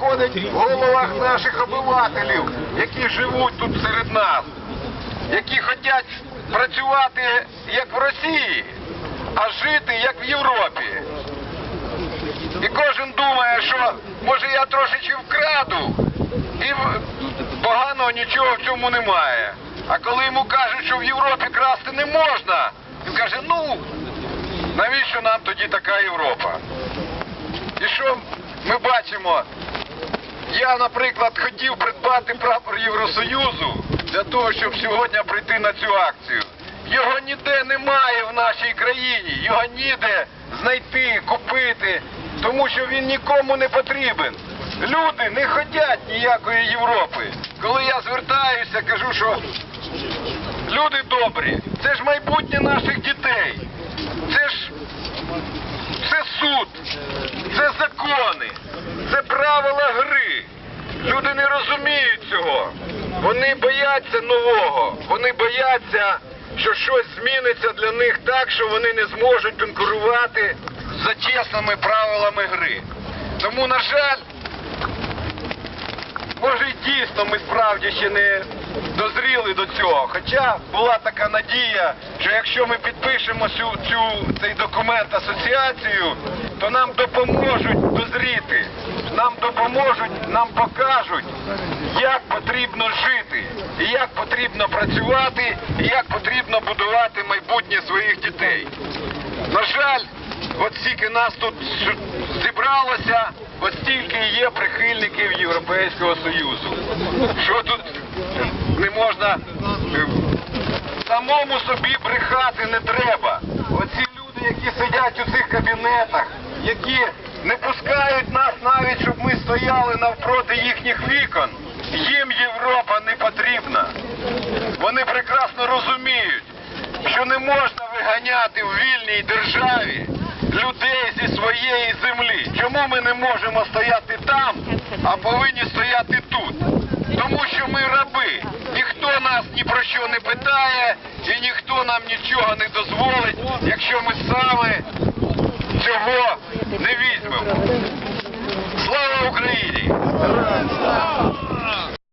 знаходить в головах наших обивателів, які живуть тут серед нас, які хочуть працювати як в Росії, а жити як в Європі. І кожен думає, що може я трошечки вкраду, і поганого нічого в цьому немає. А коли йому кажуть, що в Європі красти не можна, він каже, ну навіщо нам тоді така Європа? І що ми бачимо? Я, наприклад, хотів придбати прапор Євросоюзу для того, щоб сьогодні прийти на цю акцію. Його ніде немає в нашій країні, його ніде знайти, купити, тому що він нікому не потрібен. Люди не хочуть ніякої Європи. Коли я звертаюся, кажу, що люди добрі, це ж майбутнє наших дітей. Це ж це суд, це закони, це правила гри. Люди не розуміють цього. Вони бояться нового. Вони бояться, що щось зміниться для них так, що вони не зможуть конкурувати за чесними правилами гри. Тому, на жаль, може і дійсно ми справді ще не дозріли до цього. Хоча була така надія, що якщо ми підпишемо цю, цю, цей документ асоціацію, то нам допоможуть дозріти, нам допоможуть, нам покажуть, як потрібно жити, як потрібно працювати, як потрібно будувати майбутнє своїх дітей. На жаль, от стільки нас тут зібралося, от стільки є прихильників Європейського Союзу. Що тут не можна е, самому собі брехати не треба. Оці люди, які сидять у цих кабінетах, які не пускають нас навіть, щоб ми стояли навпроти їхніх вікон, їм Європа не потрібна. Вони прекрасно розуміють, що не можна виганяти в вільній державі людей зі своєї землі. Чому ми не можемо стояти там, а повинні стояти тут? Тому що ми раби. Ніхто нас ні про що не питає і ніхто нам нічого не дозволить, якщо ми саме цього